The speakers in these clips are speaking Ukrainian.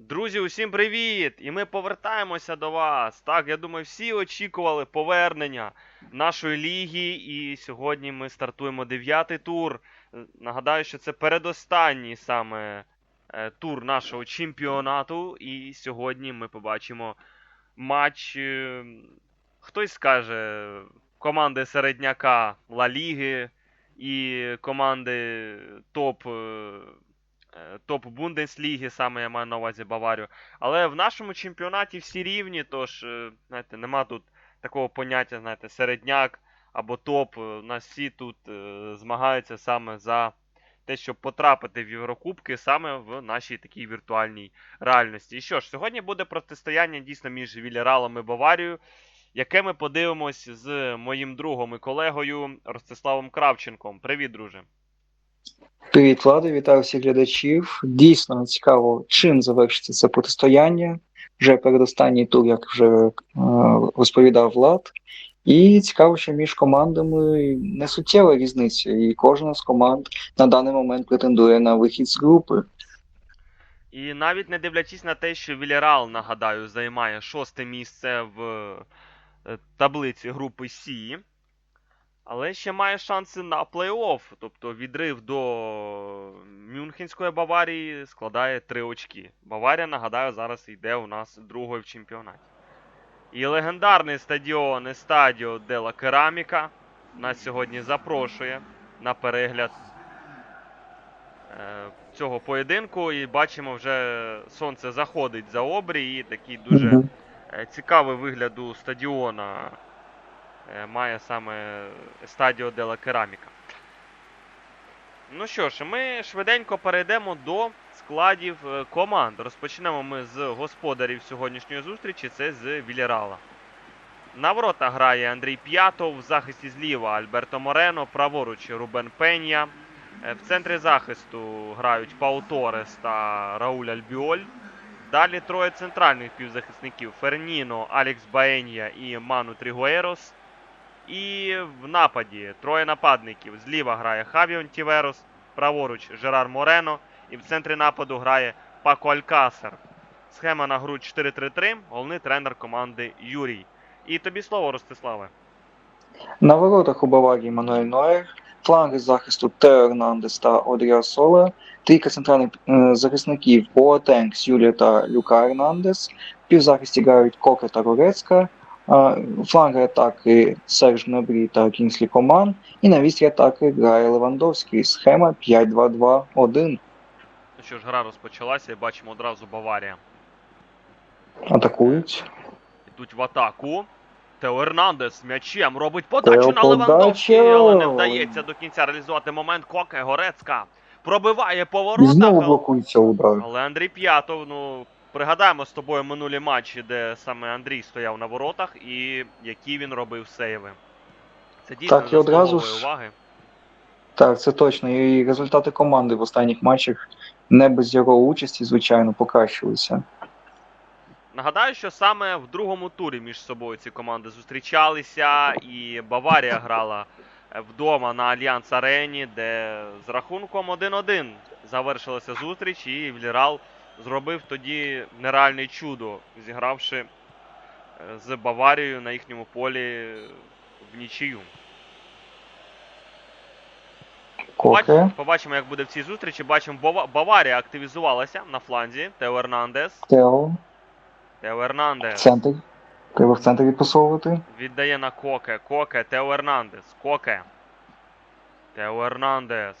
Друзі, усім привіт! І ми повертаємося до вас. Так, я думаю, всі очікували повернення нашої ліги, і сьогодні ми стартуємо дев'ятий тур. Е, Нагадаю, що це передостанній саме е, тур нашого чемпіонату. І сьогодні ми побачимо матч. е, Хтось скаже команди середняка Ла Ліги і команди топ. Е, топ Бундесліги, саме я маю на увазі Баварію. Але в нашому чемпіонаті всі рівні, тож, е, знаєте, нема тут такого поняття, знаєте, середняк або топ. Е, У нас всі тут змагаються саме за те, щоб потрапити в Єврокубки саме в нашій такій віртуальній реальності. І що ж, сьогодні буде протистояння дійсно між Вілералом і Баварією, яке ми подивимось з моїм другом і колегою Ростиславом Кравченком. Привіт, друже. Привіт, Влада, вітаю всіх глядачів. Дійсно цікаво, чим завершиться це протистояння. Вже передостанній тур, як вже е, розповідав Влад. І цікаво, що між командами не суттєва різниця, і кожна з команд на даний момент претендує на вихід з групи. І навіть не дивлячись на те, що Вільярал, нагадаю, займає шосте місце в е, таблиці групи Сі, але ще має шанси на плей-офф. Тобто відрив до Мюнхенської Баварії складає 3 очки. Баварія, нагадаю, зараз йде у нас другою в чемпіонаті. І легендарний стадіон Естадіо Дела Кераміка нас сьогодні запрошує на перегляд е, цього поєдинку. І бачимо, вже сонце заходить за обрій, і такий дуже е, цікавий вигляд у стадіона має саме Стадіо Дела Кераміка. Ну що ж, ми швиденько перейдемо до складів е, команд. Розпочнемо ми з господарів сьогоднішньої зустрічі, це з Вілерала. На ворота грає Андрій П'ятов, в захисті зліва Альберто Морено, праворуч Рубен Пенья. Е, В центрі захисту грають Пау Торес та Рауль Альбіоль. Далі троє центральних півзахисників Ферніно, Алекс Баенья і Ману Трігуерос. І в нападі троє нападників. Зліва грає Хавіон Тіверос, праворуч Жерар Морено. І в центрі нападу грає Пако Алькасер. Схема на гру 4-3-3. Головний тренер команди Юрій. І тобі слово, Ростиславе. На воротах у Баварії Мануель Нойер, фланги захисту Тео Ернандес та Одріа Соле, трійка центральних е, захисників Боатенг, Юлія та Люка Ернандес, півзахисті грають Кока та Рурецька, е, фланги атаки Серж Небрі та Кінслі Коман, і на вістрі атаки грає Левандовський. Схема 5-2-2-1. Ну що ж, гра розпочалася і бачимо одразу Баварія. Атакують. Йдуть в атаку. Тео Ернандес м'ячем робить подачу Тео на Левандовський, але не вдається до кінця реалізувати момент. Коке Горецька пробиває по І знову блокується удар. Але Андрій П'ятов, ну пригадаємо з тобою минулі матчі, де саме Андрій стояв на воротах і які він робив сейви. Це дійсно Так, і одразу ж- уваги. Так, це точно. І результати команди в останніх матчах не без його участі, звичайно, покращилися. Нагадаю, що саме в другому турі між собою ці команди зустрічалися, і Баварія грала вдома на Альянс Арені, де з рахунком 1-1 завершилася зустріч, і Вільрал зробив тоді нереальне чудо, зігравши е, з Баварією на їхньому полі в нічию. Побач- Побачимо, як буде в цій зустрічі. Бачимо, Бава- Баварія активізувалася на фланзі. Тео Ернандес. Тео, Тео Ернандес. центр. Треба в центр відпасовувати. Віддає на Коке. Коке, Тео Ернандес. Коке. Тео Ернандес.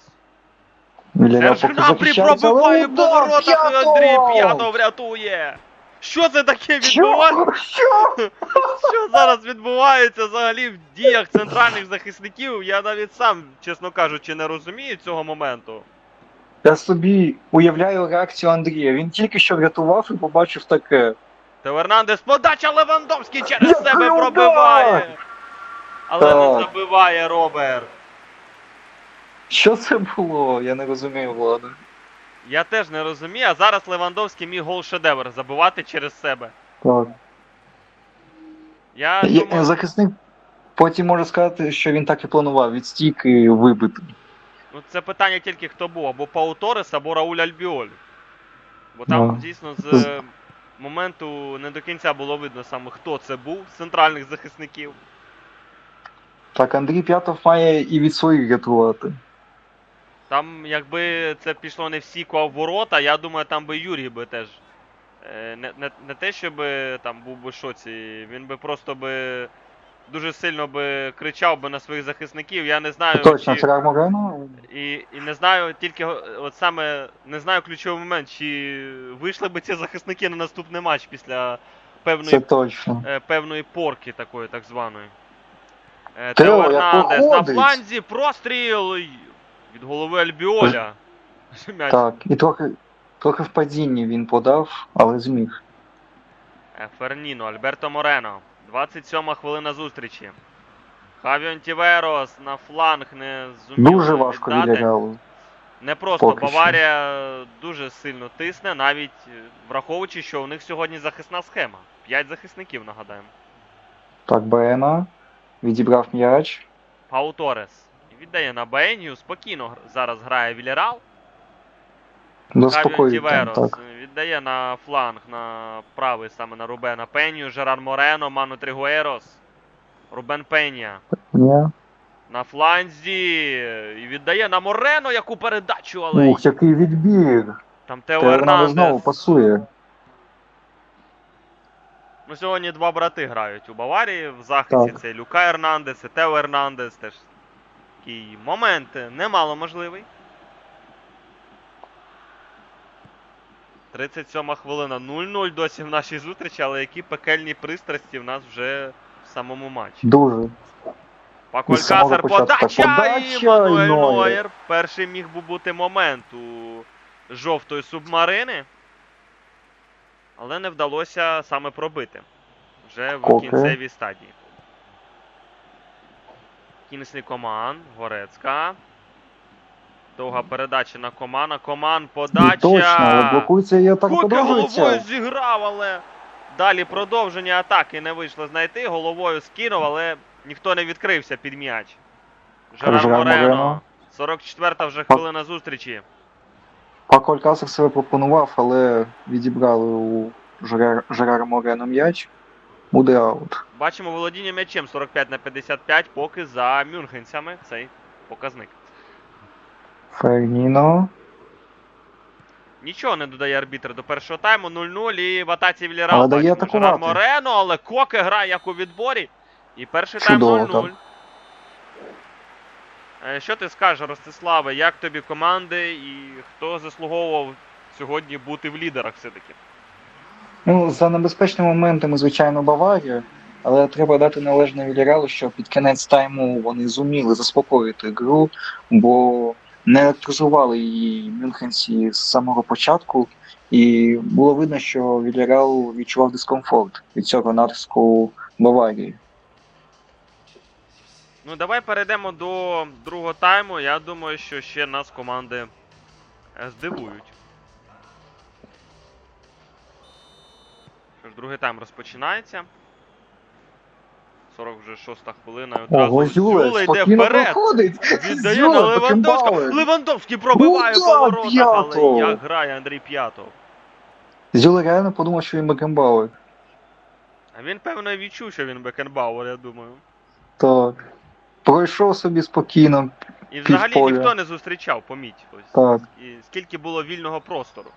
Гнабрі пробиває по воротах і Андрій П'ятов врятує. Що це таке відбувається? Що? Що? Зараз відбувається взагалі в діях центральних захисників? Я навіть сам, чесно кажучи, не розумію цього моменту. Я собі уявляю реакцію Андрія. Він тільки що врятував і побачив таке. Тео Ернандес, подача Левандовський через себе пробиває. Але не забиває Роберт. Що це було? Я не розумію, Влада. Я теж не розумію, а зараз Левандовський міг гол шедевр забивати через себе. Так. Я Є- думаю, Захисник потім може сказати, що він так і планував від стійки вибити. ну це питання тільки хто був, або Пау Торес, або Рауль Альбіоль. Бо там Да. дійсно з е, моменту не до кінця було видно саме хто це був з центральних захисників. Так, Андрій П'ятов має і від своїх рятувати. Там, якби це пішло не в сіку, а в ворота, я думаю, там би Юрій би теж. е, Не, не, не те, щоб там був би в шоці, він би просто би дуже сильно би кричав би на своїх захисників. Я не знаю. Точно, чи- І, і не знаю, тільки от саме не знаю ключовий момент, чи вийшли би ці захисники на наступний матч після певної, Це точно. е, певної порки такої, так званої. Е, Тео, Ернандес на фланзі, простріл від голови Альбіоля. Так, і трохи, трохи в падінні він подав, але зміг. Е, Ферніно, Альберто Морено. 27 хвилина зустрічі. Хавіо Антіверос на фланг не зумів Дуже важко віддати. Не просто Поки що. Баварія дуже сильно тисне, навіть е, враховуючи, що у них сьогодні захисна схема. П'ять захисників, нагадаємо. Так, Бена відібрав м'яч. Пау Торес віддає на Бенію, спокійно зараз грає Вілерал. Хавіо так. е, віддає на фланг, на правий саме на Рубена Пенію, Жерар Морено, Ману Тригуерос, Рубен Пенія. Ні. На фланзі і віддає на Морено яку передачу, але Ух, який відбір. там Тео Тео Ернандес знову пасує. Ну, сьогодні два брати грають у Баварії в захисті. Так. Це Люка Ернандес і Тео Ернандес. Теж такий момент немало можливий. 37 хвилина 0-0 досі в нашій зустрічі, але які пекельні пристрасті в нас вже в самому матчі. Дуже. Початку. подача, і Мануель Нойер. Перший міг би бути момент у жовтої субмарини. Але не вдалося саме пробити. Вже в кінцевій стадії. Кінесний коман, Горецька. Довга передача на комана. Коман, подача. Точно, але блокується і атака Куки головою зіграв, але далі продовження атаки не вийшло знайти. Головою скинув, але ніхто не відкрився під м'яч. Жерар Морено. Морено. 44-та вже хвилина зустрічі. Пако Алькасар себе пропонував, але відібрали у Жерар- Морено м'яч. Буде аут. Бачимо володіння м'ячем 45 на 55, поки за мюнхенцями цей показник. Ферніно. Нічого не додає арбітр до першого тайму. 0-0 і в атаці дає Бачимо Жерар. Морено, але Коке грає як у відборі. І перший Чудово тайм 0-0. Е, Що ти скажеш, Ростиславе, як тобі команди і хто заслуговував сьогодні бути в лідерах все-таки? Ну, за небезпечними моментами, звичайно, Баварія, але треба дати належне Вільяралу, що під кінець тайму вони зуміли заспокоїти гру, бо не електризували її мюнхенці з самого початку, і було видно, що Вільярал відчував дискомфорт від цього натиску Баварії. Ну, давай перейдемо до другого тайму. Я думаю, що ще нас команди е, здивують. Що ж, другий тайм розпочинається. 40 вже шоста хвилина. і Одразу Зюле йде вперед. Віддає на Левандовського. Бекенбауер. Левандовський пробиває по воротах, але як грає Андрій П'ятов. Зюле реально подумав, що він Бекенбауер. А він, певно, відчув, що він Бекенбауер, я думаю. Так. Пройшов собі спокійно. І взагалі ніхто не зустрічав, поміть. Ось. Так. І скільки було вільного простору.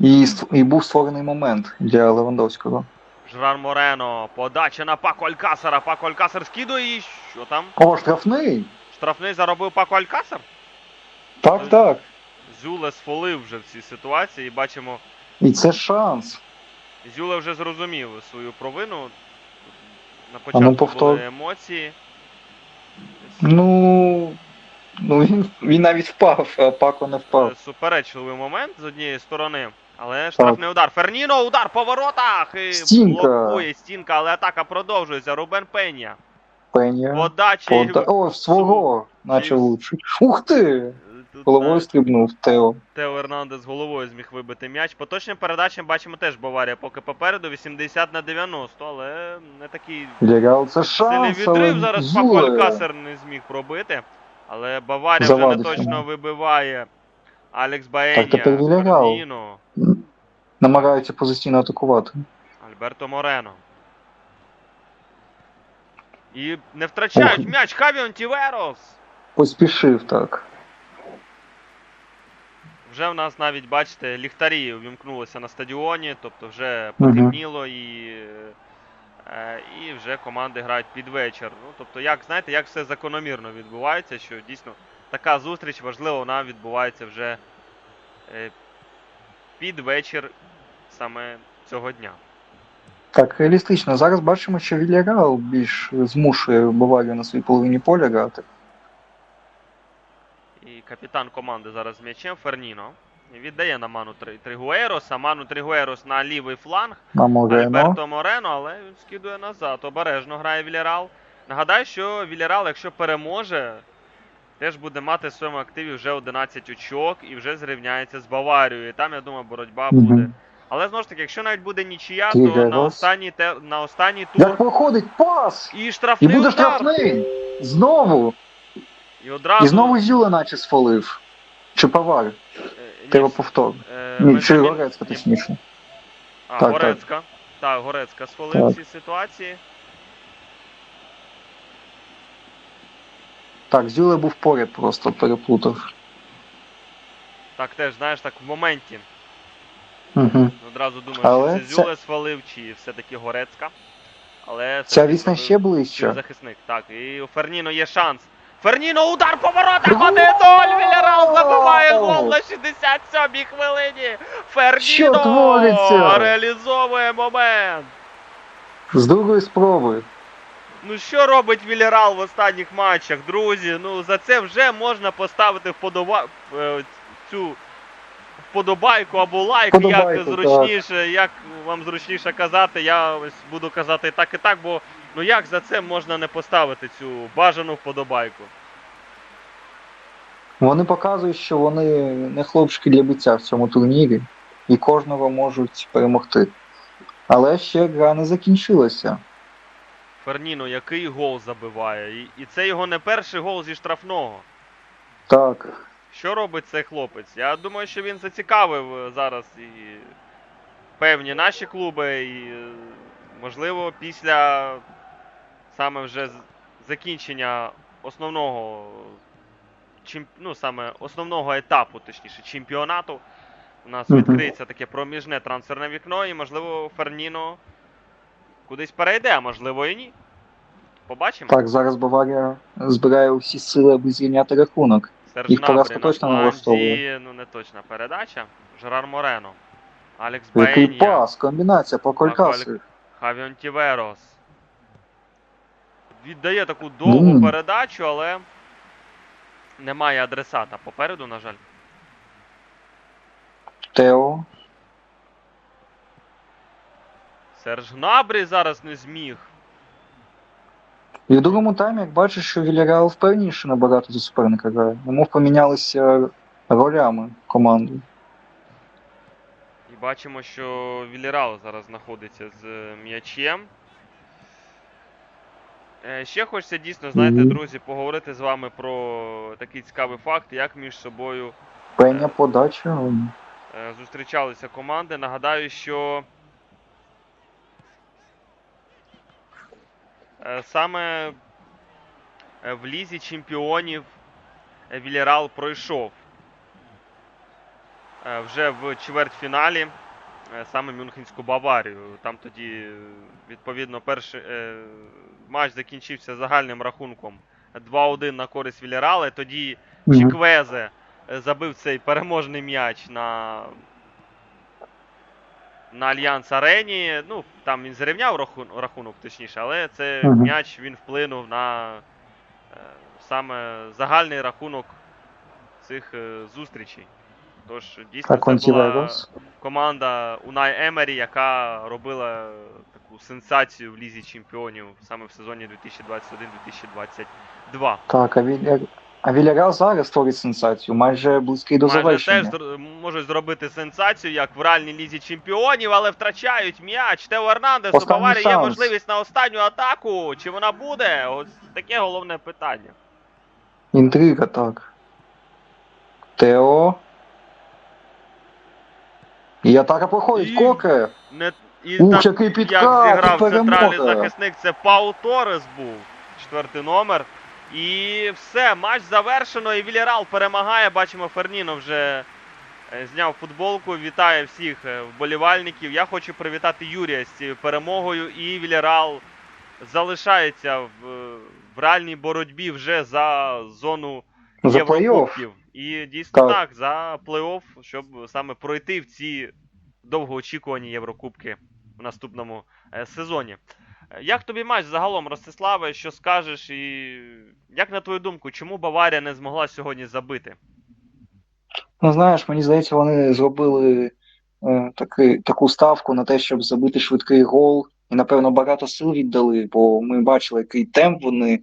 І, і був створений момент для Левандовського. Жерар Морено, подача на Пако Алькасара. Пако Алькасар скидує і що там? О, штрафний! Штрафний заробив Пако Алькасар? Так, так. Зюле сфолив вже в цій ситуації і бачимо, І це шанс. Зюле вже зрозумів свою провину. На ну, початку повтор. були емоції. Ну. Ну він, він навіть впав, а Пако не впав. Суперечливий момент з однієї сторони. Але штрафний удар. Ферніно, удар по воротах! І Стінка. блокує стінка, але атака продовжується. Рубен Пенія. Пеня. Подача. Пода... О, свого, наче лучше. Ух ти! Тут, Головою е, стрибнув Тео. Тео Ернандес головою зміг вибити м'яч. По точним передачам бачимо теж Баварія поки попереду 80 на 90, але не такий Лірал, це шанс, але відрив. Зараз Пако Зюле. Не зміг пробити. Але Баварія вже не точно вибиває Алекс Баенія, Ферніно, Намагаються позиційно атакувати. Альберто Морено. І не втрачають Ох. м'яч Хавіон Тіверос. Поспішив так. Вже в нас навіть, бачите, ліхтарі увімкнулися на стадіоні, тобто вже потемніло і, е, і вже команди грають під вечір. Ну, тобто, як знаєте, як все закономірно відбувається, що дійсно така зустріч важлива, вона відбувається вже е, під вечір саме цього дня. Так, реалістично. Зараз бачимо, що Вільяреал більш змушує Баварію на своїй половині поля грати. І капітан команди зараз з м'ячем Ферніно. Віддає на Ману Тригуерос, а Ману Тригуерос на лівий фланг. На Морено. Альберто Морено, але він скидує назад. Обережно грає Вільярал. Нагадаю, що Вільярал, якщо переможе, теж буде мати в своєму активі вже 11 очок і вже зрівняється з Баварією. І там, я думаю, боротьба Мгм. буде. Але знову ж таки, якщо навіть буде нічия, то Тригуерос. на останній, те, на останній тур Як проходить пас! і І штрафний буде удар. штрафний! Знову! І одразу І знову Зюла наче сфолив. Чи Павар? е, Треба повтор. е, Ні, чи Бенджамін- Горецька ні, точніше. А, Так, Горецька. Так, Горецька схвалив Так. ці ситуації. Так, Зюле був поряд просто переплутав. Так теж, знаєш, так в моменті. Угу. Одразу думаю, Але чи це Зюле свалив, чи все-таки Горецька. Але Ця все-таки вісна свалив ще ближче. захисник. Так, і у Ферніно є шанс. Ферніно, удар по воротах! Гол! 1-0! Вільярал забиває гол на 67-й хвилині! Ферніно Що твориться? реалізовує момент! З другої спроби. Ну що робить Вільярал в останніх матчах, друзі? Ну за це вже можна поставити вподоба... е, цю вподобайку або лайк, як Вподобайку, зручніше, як вам зручніше казати. Я ось буду казати і так, і так, бо ну як за це можна не поставити цю бажану вподобайку? Вони показують, що вони не хлопчики для биття в цьому турнірі і кожного можуть перемогти. Але ще гра не закінчилася. Ферніно, який гол забиває? І, і це його не перший гол зі штрафного. Так, Що робить цей хлопець? Я думаю, що він зацікавив е, зараз і певні наші клуби, і е, можливо після саме вже закінчення основного ну, саме основного етапу, точніше, чемпіонату. У нас відкриється таке проміжне трансферне вікно, і можливо Ферніно кудись перейде, а можливо і ні. Побачимо. так, зараз Баварія збирає усі сили, аби зрівняти рахунок. Їх поразка точно влаштовує. Ну, не точна передача. Жерар Морено. Алекс Який пас, комбінація по колькасу. Хавіон Тіверос. Віддає таку довгу Мм. передачу, але немає адресата попереду, на жаль. Тео. Серж Гнабрі зараз не зміг. І в другому таймі, як бачиш, що Вільяреал впевніше набагато за суперника грає. Йому помінялися ролями команди. І бачимо, що Вілірал зараз знаходиться з м'ячем. Е, Ще хочеться дійсно, знаєте, друзі, поговорити з вами про такий цікавий факт, як між собою Пеня подача. е, зустрічалися команди. Нагадаю, що саме е, в лізі чемпіонів е, Вільярал пройшов е, вже в чвертьфіналі е, саме Мюнхенську Баварію. Там тоді, е, відповідно, перший е, матч закінчився загальним рахунком 2-1 на користь Вільярала. І Тоді. Чіквезе е, забив цей переможний м'яч на, на Альянс Арені. Ну, там він зрівняв рахунок, точніше, але це Мгм. м'яч він вплинув на е, саме загальний рахунок цих е, зустрічей. Тож дійсно Так, це була команда Унай Емері, яка робила таку сенсацію в Лізі Чемпіонів саме в сезоні 2021-2022. Так, а Вілья... а Вільяреал зараз творить сенсацію, майже близький до Майже завершення. теж зр- можуть зробити сенсацію, як в реальній лізі чемпіонів, але втрачають м'яч. Тео Ернандес, у Останній Баварії є шанс. можливість на останню атаку. Чи вона буде? Ось таке головне питання. Інтрига, так. Тео. І атака проходить, І- Коке. Не... І Ух, так, який як зіграв і центральний перемога. захисник, це Пау Торес був. Четвертий номер. І все, матч завершено, і Вільярал перемагає. Бачимо, Ферніно вже е, зняв футболку. Вітає всіх е, вболівальників. Я хочу привітати Юрія з цією перемогою. І Вільярал залишається в, е, в реальній боротьбі вже за зону За. Єврокубків. І дійсно так. Так. за плей-офф, щоб саме пройти в ці довгоочікувані Єврокубки в наступному сезоні. Як тобі матч загалом, Ростиславе, що скажеш, і як на твою думку, чому Баварія не змогла сьогодні забити? Ну, знаєш, мені здається, вони зробили е, таки, таку ставку на те, щоб забити швидкий гол. І, напевно, багато сил віддали, бо ми бачили, який темп вони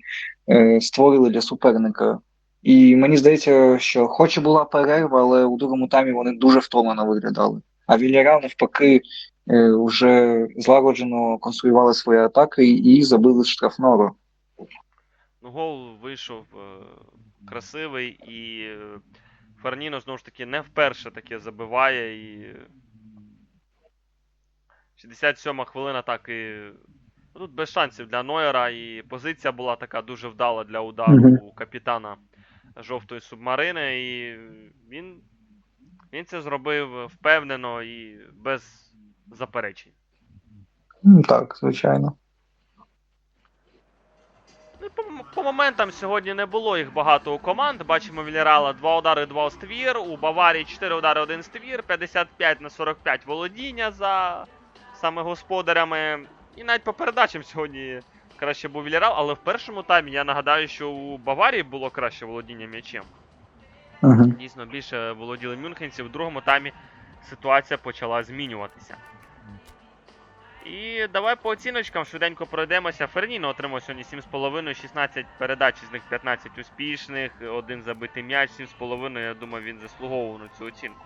е, створили для суперника. І мені здається, що хоч і була перерва, але у другому таймі вони дуже втомлено виглядали. А Вільярал, навпаки, вже злагоджено конструювали свої атаки і забили з штрафного. Ну, гол вийшов е, красивий, і е, Ферніно знову ж таки не вперше таке забиває. І 67 хвилина так і. ну, Тут без шансів для Нойера, і позиція була така дуже вдала для удару Мгм. у капітана жовтої субмарини. І він, він це зробив впевнено і без заперечень. М, Так, звичайно. Ну, по, по моментам сьогодні не було їх багато у команд. Бачимо Вільярала 2 удари, 2 ствір. У Баварії 4 удари, 1 ствір, 55 на 45 володіння за саме господарями. І навіть по передачам сьогодні краще був Вільярал, але в першому таймі я нагадаю, що у Баварії було краще володіння м'ячем. Угу. Дійсно, більше володіли мюнхенці. В другому таймі ситуація почала змінюватися. І давай по оціночкам швиденько пройдемося. Ферніно отримав сьогодні 7,5, 16 передач, з них 15 успішних, один забитий м'яч, 7,5. Я думаю, він заслуговував на цю оцінку.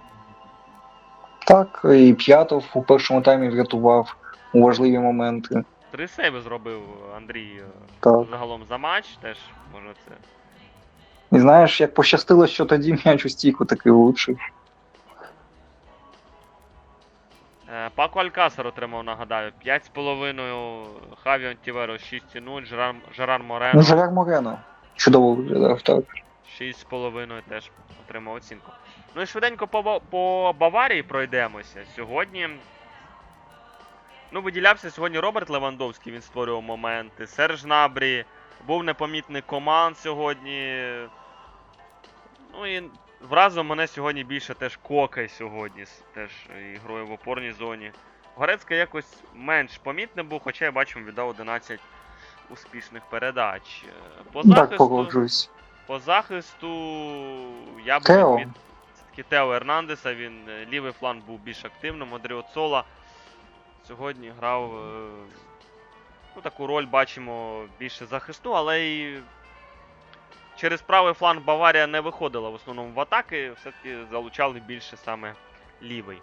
Так, і П'ятов у першому таймі врятував у важливі моменти. Три сейви зробив Андрій е, Так. загалом за матч. Теж можна це. І знаєш, як пощастило, що тоді м'яч у стійку таки влучив. Пако Алькасар отримав, нагадаю, 5,5, Хавіон Тіверо 6,0, Жерар, Жерар Морено. Ну, Жерар Морено. Чудово виглядав, так. 6,5 теж отримав оцінку. Ну і швиденько по, по Баварії пройдемося. Сьогодні. Ну, виділявся сьогодні Роберт Левандовський, він створював моменти. Серж Набрі. Був непомітний команд сьогодні. Ну і вразив мене сьогодні більше теж Кока сьогодні. Теж і грою в опорній зоні. Горецька якось менш помітний був, хоча я бачу, віддав 11 успішних передач. Е, По Так, захисту, погоджуюсь. по захисту я б Тео. відміт- все-таки Тео Ернандеса, він е, лівий фланг був більш активним. Сола сьогодні грав е, ну, таку роль, бачимо, більше захисту, але і через правий фланг Баварія не виходила в основному в атаки, все-таки залучали більше саме лівий.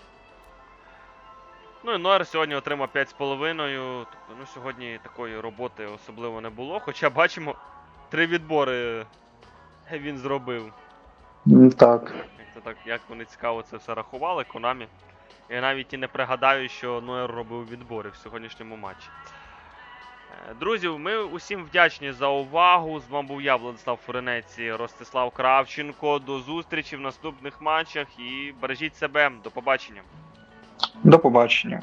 Ну і Нойер сьогодні отримав 5,5. Тобто, ну, сьогодні такої роботи особливо не було. Хоча бачимо, три відбори він зробив. Так. Як це так, як вони цікаво це все рахували, Конамі. Я навіть і не пригадаю, що Нойер робив відбори в сьогоднішньому матчі. Е, Друзі, ми усім вдячні за увагу. З вами був я, Владислав Фуренець і Ростислав Кравченко. До зустрічі в наступних матчах і бережіть себе. До побачення. До побачення.